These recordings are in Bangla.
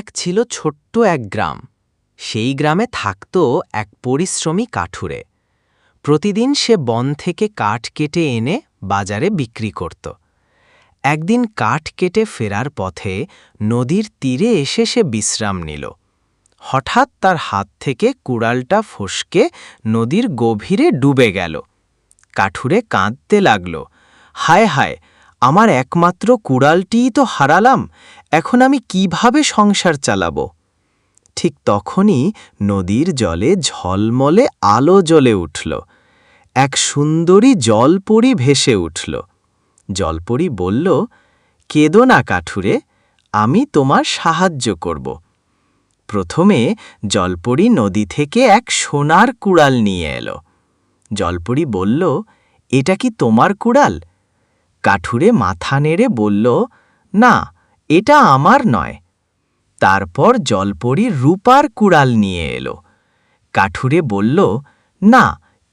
এক ছিল ছোট্ট এক গ্রাম। সেই গ্রামে থাকত এক পরিশ্রমী কাঠুরে। প্রতিদিন সে বন থেকে কাঠ কেটে এনে বাজারে বিক্রি করত। একদিন কাঠ কেটে ফেরার পথে নদীর তীরে এসে সে বিশ্রাম নিল। হঠাৎ তার হাত থেকে কুড়ালটা ফসকে নদীর গভীরে ডুবে গেল। কাঠুরে কাঁদতে লাগল। হায় হায় আমার একমাত্র কুড়ালটিই তো হারালাম, এখন আমি কীভাবে সংসার চালাব? ঠিক তখনই নদীর জলে ঝলমলে আলো জ্বলে উঠল, এক সুন্দরী জলপরি ভেসে উঠল। জলপরি বলল, কেদো না কাঠুরে, আমি তোমার সাহায্য করব। প্রথমে জলপরি নদী থেকে এক সোনার কুড়াল নিয়ে এলো। জলপরি বলল, এটা কি তোমার কুড়াল? কাঠুরে মাথা নেড়ে বলল, না, এটা আমার নয়। তারপর জলপরি রূপার কুড়াল নিয়ে এলো। কাঠুরে বলল, না,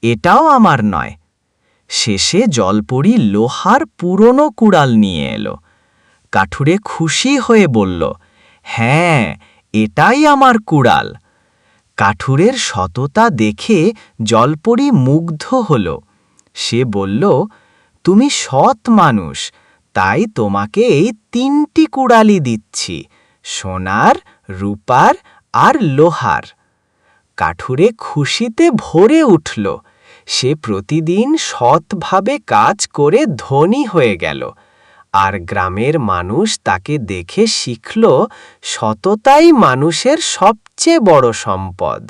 এটাও আমার নয়। শেষে জলপরি লোহার পুরনো কুড়াল নিয়ে এলো। কাঠুরে খুশি হয়ে বলল হ্যাঁ এটাই আমার কুড়াল। কাঠুরের সততা দেখে জলপরি মুগ্ধ হল। সে বলল তুমি সৎ মানুষ, তাই তোমাকে এই তিনটি কুড়ালি দিচ্ছি, সোনার, রূপার আর লোহার। কাঠুরে খুশিতে ভরে উঠল, সে প্রতিদিন সৎভাবে কাজ করে ধনী হয়ে গেল, আর গ্রামের মানুষ তাকে দেখে শিখল, সততাই মানুষের সবচেয়ে বড় সম্পদ।